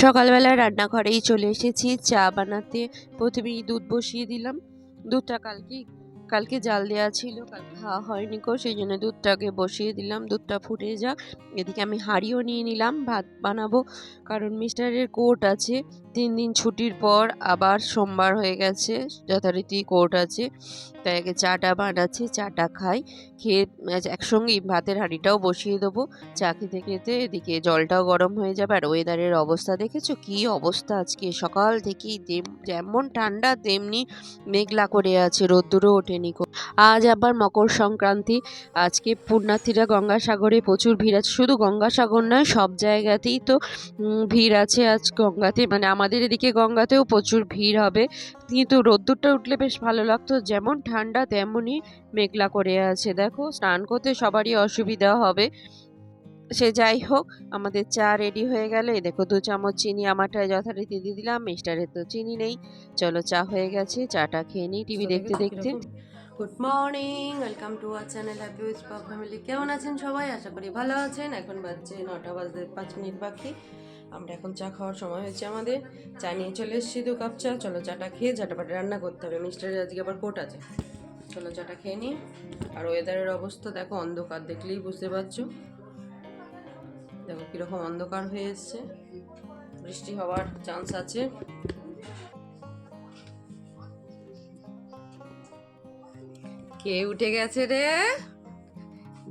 সকালবেলা রান্নাঘরেই চলে এসেছি চা বানাতে। প্রথমেই দুধ বসিয়ে দিলাম। দুধটা কালকে কালকে জাল দেওয়া ছিল, কালকে খাওয়া হয়নি কো সেই জন্য দুধটাকে বসিয়ে দিলাম, দুধটা ফুটে যাক। এদিকে আমি হাঁড়িও নিয়ে নিলাম, ভাত বানাবো, কারণ মিস্টারের কোর্ট আছে। তিন দিন ছুটির পর আবার সোমবার হয়ে গেছে, যথারীতি কোর্ট আছে। তাই আগে চাটা বানাচ্ছি, চাটা খাই, খেয়ে একসঙ্গেই ভাতের হাঁড়িটাও বসিয়ে দেবো। চা খেতে খেতে এদিকে জলটাও গরম হয়ে যাবে, আর ওয়েদারের অবস্থা দেখেছ? কি অবস্থা আজকে? সকাল থেকেই যেমন ঠান্ডা, তেমনি মেঘলা করে আছে, রোদ্দুরও কো। আজ আবার মকর সংক্রান্তি। আজকে পুণ্যার্থীরা গঙ্গাসাগরে প্রচুর ভিড় আছে। শুধু গঙ্গাসাগর নয় সব জায়গাতেই তো ভিড় আছে আজ গঙ্গাতে। মানে আমাদের এদিকে গঙ্গাতেও প্রচুর ভিড় হবে। কিন্তু রোদ্দুরটা উঠলে বেশ ভালো লাগতো। যেমন ঠান্ডা তেমনই মেঘলা করে আছে। দেখো স্নান করতে সবারই অসুবিধা হবে। সে যাই হোক আমাদের চা রেডি হয়ে গেলে দেখো দু চামচ চিনি আমারটায় যথারীতি দিয়ে দিলাম। মিস্টারের তো চিনি নেই। চলো চা হয়ে গেছে চাটা খেয়ে নিই। টিভি দেখতে দেখতে। Good morning welcome to our channel happy with pop family কেমন আছেন সবাই? আশা করি ভালো আছেন। এখন বাজছে নটা বাজতে পাঁচ মিনিট বাকি। আমরা এখন চা খাওয়ার সময় হয়েছে আমাদের। চা নিয়ে চলে এসেছি দু কাপ চা। চলো চাটা খেয়ে ঝাটাপাটা রান্না করতে হবে। মিস্টারের আজকে আবার কোট আছে। চলো চাটা খেয়ে নিই। আর ওয়েদারের অবস্থা দেখো, অন্ধকার দেখলেই বুঝতে পারছ। দেখো কীরকম অন্ধকার হয়ে এসছে। বৃষ্টি হওয়ার চান্স আছে। কে উঠে গেছে রে?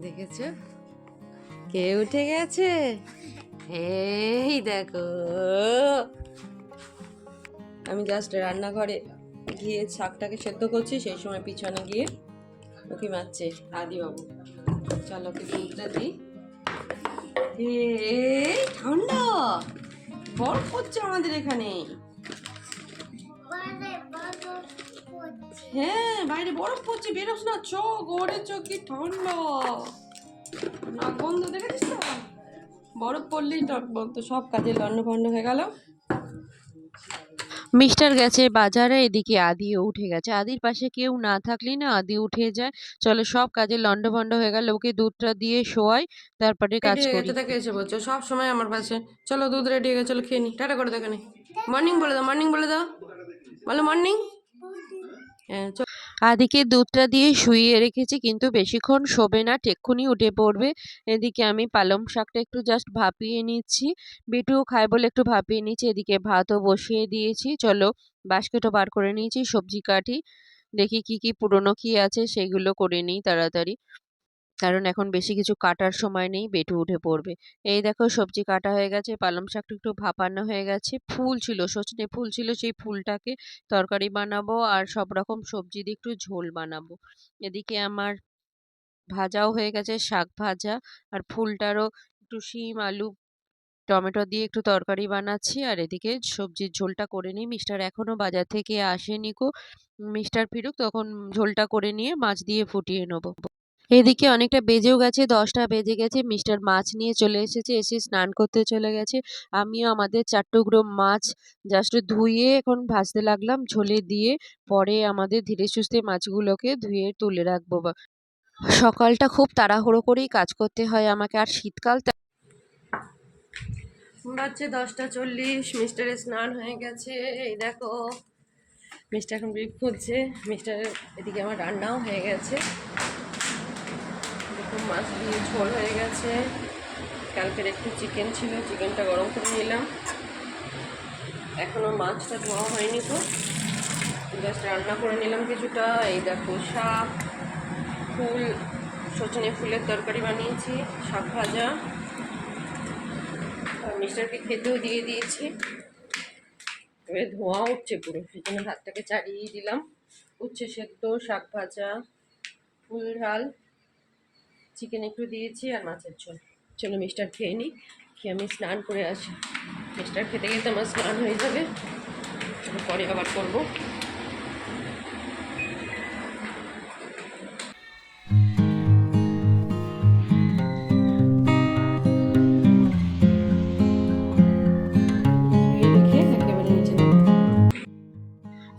দেখেছ? কে উঠে গেছে? এই দেখো। আমি জাস্ট রান্নাঘরে গিয়ে শাকটাকে সেদ্ধ করছি, সেই সময় পিছনে গিয়ে ওকে মারছে আদি বাবু চলো ওকে দুধটা দিই। ঠান্ডা! বরফ পড়ছে আমাদের এখানে। হ্যাঁ বাইরে বরফ পড়ছে বেরোস না চোখ ওরে চোখ কি ঠান্ডা। নাক বন্ধ দেখেছিস তো? বরফ পড়লেই নাক বন্ধ সব কাজে লন্ড ভন্ড হয়ে গেল। মিস্টার গেছে বাজারে এদিকে আদিও উঠে গেছে। আদির পাশে কেউ না থাকলেই না আদি উঠে যায়। চলো সব কাজে লন্ড ভন্ড হয়ে গেল। ওকে দুধটা দিয়ে শোয়াই তারপরে কাজ করি। তাকে এসে বলছো? সব সময় আমার পাশে। চলো দুধ রেডি হয়ে গেছে চলো খেয়ে নি। টাটা করে দেখে নি মর্নিং বলে দাও মর্নিং বলে দাও। বলো মর্নিং আদিকে দুধটা দিয়ে শুইয়ে রেখেছি, কিন্তু বেশিক্ষণ শোবে না টেক্ষুনি উঠে পড়বে। এদিকে আমি পালং শাকটা একটু জাস্ট ভাপিয়ে নিচ্ছি। বিটুও খায় বলে একটু ভাপিয়ে নিচ্ছি, এদিকে ভাতও বসিয়ে দিয়েছি। চলো বাস্কেটও বার করে নিয়েছি, সবজি কাটি। দেখি কি কি পুরনো কি আছে, সেগুলো করে নিই তাড়াতাড়ি। কারণ এখন বেশি কিছু কাটার সময় নেই, বেটু উঠে পড়বে। এই দেখো সবজি কাটা হয়ে গেছে, পালং শাকটা একটু ভাপানো হয়ে গেছে, ফুল ছিল, সজনে ফুল ছিল, সেই ফুলটাকে তরকারি বানাবো আর সব রকম সবজি দিয়ে একটু ঝোল বানাবো। এদিকে আমার ভাজাও হয়ে গেছে, শাক ভাজা আর ফুলটারও একটু শিম, আলু, টমেটো দিয়ে একটু তরকারি বানাচ্ছি আর এদিকে সবজির ঝোলটা করে নিই। মিস্টার এখনও বাজার থেকে আসেনি কো মিস্টার ফিরুক, তখন ঝোলটা করে নিয়ে মাছ দিয়ে ফুটিয়ে নেব। এদিকে অনেকটা বেজেও গেছে, দশটা বেজে গেছে, মিস্টার মাছ নিয়ে চলে এসেছে, এসে স্নান করতে চলে গেছে। আমিও আমাদের চার টুকরো মাছ জাস্ট ধুয়ে এখন ভাজতে লাগলাম, ঝোলে দিয়ে পরে আমাদের ধীরে সুস্থে মাছগুলোকে ধুয়ে তুলে রাখব। বা- সকালটা খুব তাড়াহুড়ো করেই কাজ করতে হয় আমাকে, আর শীতকাল বাজছে দশটা চল্লিশ, মিস্টারের স্নান হয়ে গেছে, এই দেখো। মিস্টার এখন ব্রিফ করছে মিস্টারের এদিকে আমার রান্নাও হয়ে গেছে। দেখুন মাছ দিয়ে ঝোল হয়ে গেছে। কালকের একটু চিকেন ছিল চিকেনটা গরম করে নিলাম। এখনও মাছটা ধোয়া হয়নি তো। জাস্ট রান্না করে নিলাম কিছুটা। এই দেখো শাক, ফুল, সজনে ফুলের তরকারি বানিয়েছি, শাক ভাজা। আর মিস্টারকে খেতেও দিয়ে দিয়েছি। এবারে ধোঁয়া উঠছে পুরো, সেই জন্য ভাতটাকে চাড়িয়ে দিলাম। উচ্ছে সেদ্ধ, শাক ভাজা, ফুল ঝাল। চিকেন একটু দিয়েছি আর মাছের ঝোল। চলো মিস্টার খেয়ে নিই খেয়ে আমি স্নান করে আসি। মিস্টার খেতে খেতে আমার স্নান হয়ে যাবে পরে আবার করব।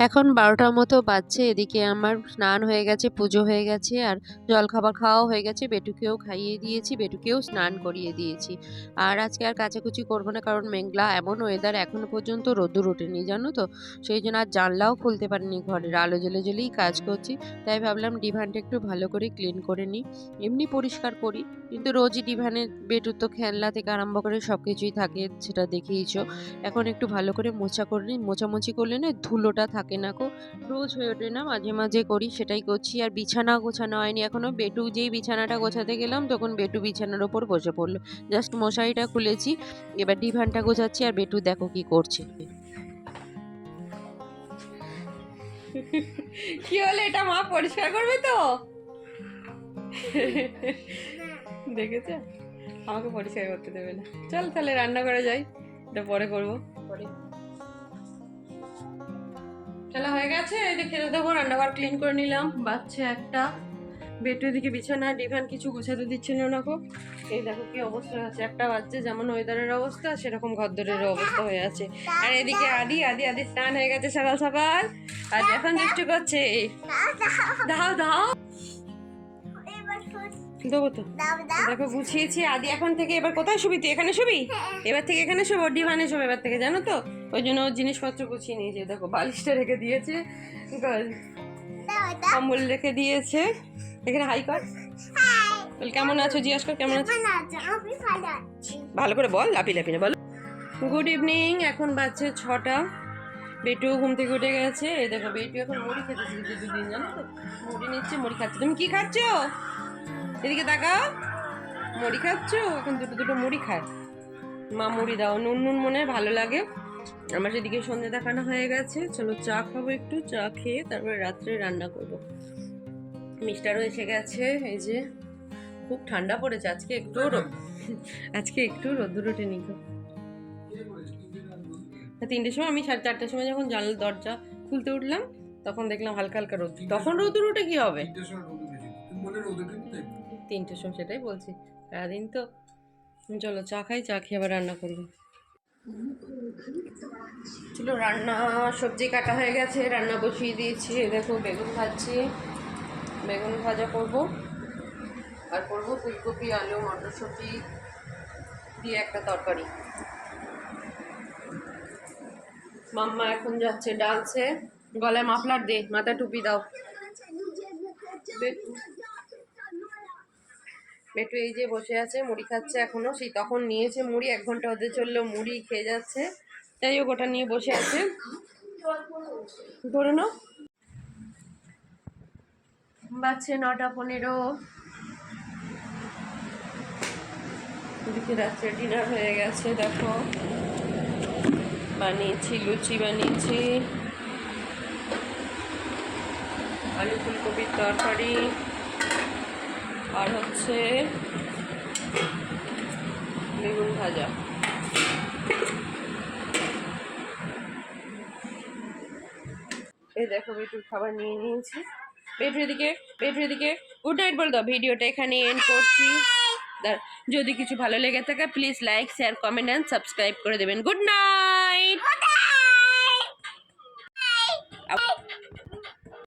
এখন বারোটার মতো বাজছে, এদিকে আমার স্নান হয়ে গেছে, পুজো হয়ে গেছে, আর জলখাবার খাওয়াও হয়ে গেছে, বেটুকেও খাইয়ে দিয়েছি, বেটুকেও স্নান করিয়ে দিয়েছি। আর আজকে আর কাচাকুচি করব না, কারণ মেঘলা এমন ওয়েদার এখনও পর্যন্ত রোদ্দুর ওঠেনি, জানো তো? সেই জন্য আর জানলাও খুলতে পারিনি ঘরের আলো জ্বলে জ্বলেই কাজ করছি, তাই ভাবলাম ডিভানটা একটু ভালো করে ক্লিন করে নিই, এমনি পরিষ্কার করি, কিন্তু রোজই ডিভানে বেটুর তো খেলনা থেকে আরম্ভ করে সব কিছুই থাকে, সেটা দেখেইছো। এখন একটু ভালো করে মোছা করে নিই, মোছামুছি করলে না ধুলোটা থাকে। না কো রোজ হয়ে ওঠে না মাঝে মাঝে করি সেটাই করছি। আর বিছানা গোছানো হয়নি এখনও বেটু যেই বিছানাটা গোছাতে গেলাম তখন বেটু বিছানার ওপর বসে পড়ল। জাস্ট মশারিটা খুলেছি এবার ডিভানটা গোছাচ্ছি আর বেটু দেখো কি করছে। কি হলো এটা মা পরিষ্কার করবে তো? দেখেছে? আমাকে পরিষ্কার করতে দেবে না। চল তাহলে রান্না করে যাই এটা পরে করব। পরে। খেলা হয়ে গেছে এটা খেতে দেবো রান্নাঘর ক্লিন করে নিলাম। বাচ্চা একটা। বেটু দিকে বিছানা ডিভান কিছু গুছাতে দিচ্ছিল না কো এই দেখো কি অবস্থা আছে একটা বাচ্চা যেমন ওয়েদারের অবস্থা সেরকম ঘরদরের অবস্থা হয়ে আছে। আর এদিকে আদি আদি আদি স্নান হয়ে গেছে সকাল সকাল। আর এখন দুষ্টু করছে দাও দাও। দেবো তো। দেখো গুছিয়েছি। আদি এখন থেকে এবার কোথায় শুবি তুই? এখানে শুবি? এবার থেকে এখানে শোবো ডিভানে শোবো এবার থেকে জানো তো? ওই জন্য ওর জিনিসপত্র গুছিয়ে নিয়েছে। দেখো বালিশটা রেখে দিয়েছে। কম্বল রেখে দিয়েছে। এখানে হাই কর। বল কেমন আছো? জিজ্ঞাসা কর কেমন আছো? ভালো করে বল লাপি লাপি না বল। গুড ইভিনিং এখন বাজছে ছটা। বেটু ঘুম থেকে উঠে গেছে। এই দেখো বেটু এখন মুড়ি খেতেছে দুদিন জানো তো? মুড়ি নিচ্ছে মুড়ি খাচ্ছে। তুমি কি খাচ্ছো? এদিকে তাকাও মুড়ি খাচ্ছো? এখন দুটো দুটো মুড়ি খায় মা, মুড়ি দাও। নুন নুন মনে ভালো লাগে। আমার সেদিকে সন্ধে দেখানো হয়ে গেছে। চলো চা খাব একটু, চা খেয়ে তারপরে রাত্রে রান্না করব। মিস্টারও এসে গেছে। এই যে, খুব ঠান্ডা পড়েছে। আজকে একটু আজকে একটু রোদ্দুর ওঠেনি গো। তিনটের সময় আমি সাড়ে চারটের সময় যখন জানলা দরজা খুলতে উঠলাম, তখন দেখলাম হালকা হালকা রোদ তখন রোদ্দুর উঠে কি হবে? তিনটের সময় সেটাই বলছি। সারাদিন তো চলো চা খাই, চা খেয়ে আবার রান্না করব। চলো রান্না, সবজি কাটা হয়ে গেছে, রান্না বসিয়ে দিয়েছি। দেখো বেগুন ভাজছি, বেগুন ভাজা করব। আর করব ফুলকপি, আলু, মটরশুঁটি দিয়ে একটা তরকারি। মাম্মা এখন যাচ্ছে, ডালছে। গলায় মাফলার দে মাথা টুপি দাও। বেটু এই যে বসে আছে, মুড়ি খাচ্ছে এখনও। সেই তখন নিয়েছে মুড়ি, এক ঘণ্টা হতে চলল মুড়ি খেয়ে যাচ্ছে। তাই ও গোটা নিয়ে বসে আছে। ধরে নাও। নটা পনেরো। রাত্রে ডিনার হয়ে গেছে, দেখো। বানিয়েছি, লুচি বানিয়েছি। আলু ফুলকপির তরকারি। আর হচ্ছে বেগুন ভাজা। এই দেখো, বেটুর খাবার নিয়ে নিয়েছি। বেটুর এদিকে বেটুর এদিকে। গুড নাইট বল দাও ভিডিওটা এখানে এন্ড করছি। যদি কিছু ভালো লেগে থাকে please like share comment and subscribe করে দেবেন। Good night!